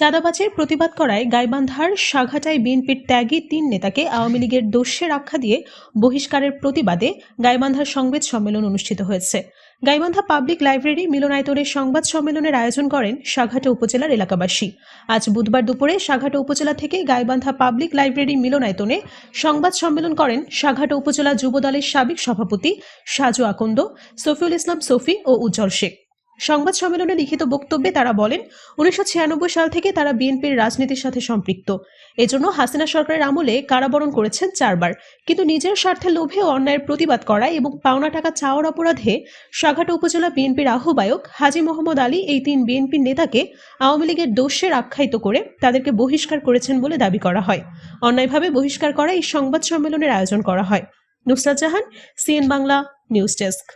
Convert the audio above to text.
চাঁদাবাজের প্রতিবাদ করায় গাইবান্ধার সাঘাটায় বিএনপির ত্যাগী তিন নেতাকে আওয়ামী লীগের দোষের আখ্যা দিয়ে বহিষ্কারের প্রতিবাদে গাইবান্ধার সংবাদ সম্মেলন অনুষ্ঠিত হয়েছে। গাইবান্ধা পাবলিক লাইব্রেরি মিলনায়তনের সংবাদ সম্মেলনের আয়োজন করেন সাঘাটা উপজেলার এলাকাবাসী। আজ বুধবার দুপুরে সাঘাটা উপজেলা থেকে গাইবান্ধা পাবলিক লাইব্রেরি মিলনায়তনে সংবাদ সম্মেলন করেন সাঘাটা উপজেলা যুবদলের সাবেক সভাপতি সাজু আকন্দ, সফিউল ইসলাম সফি ও উজ্জ্বল শেখ। সংবাদ সম্মেলনে লিখিত বক্তব্যে তারা বলেন, উনিশশো ছিয়ানব্বই সাল থেকে তারা বিএনপির রাজনীতির সাথে সম্পৃক্ত। এজন্য হাসিনা সরকারের আমলে কারাবরণ করেছেন চারবার। কিন্তু নিজের স্বার্থের লোভে অন্যায়ের প্রতিবাদ করায় এবং পাওনা টাকা চাওয়ার অপরাধে সাঘাটা উপজেলা বিএনপির আহ্বায়ক হাজি মোহাম্মদ আলী এই তিন বিএনপির নেতাকে আওয়ামী লীগের দোষের আখ্যায়িত করে তাদেরকে বহিষ্কার করেছেন বলে দাবি করা হয়। অন্যায়ভাবে বহিষ্কার করা এই সংবাদ সম্মেলনের আয়োজন করা হয়। Nusrat Jahan, CN Bangla, news desk.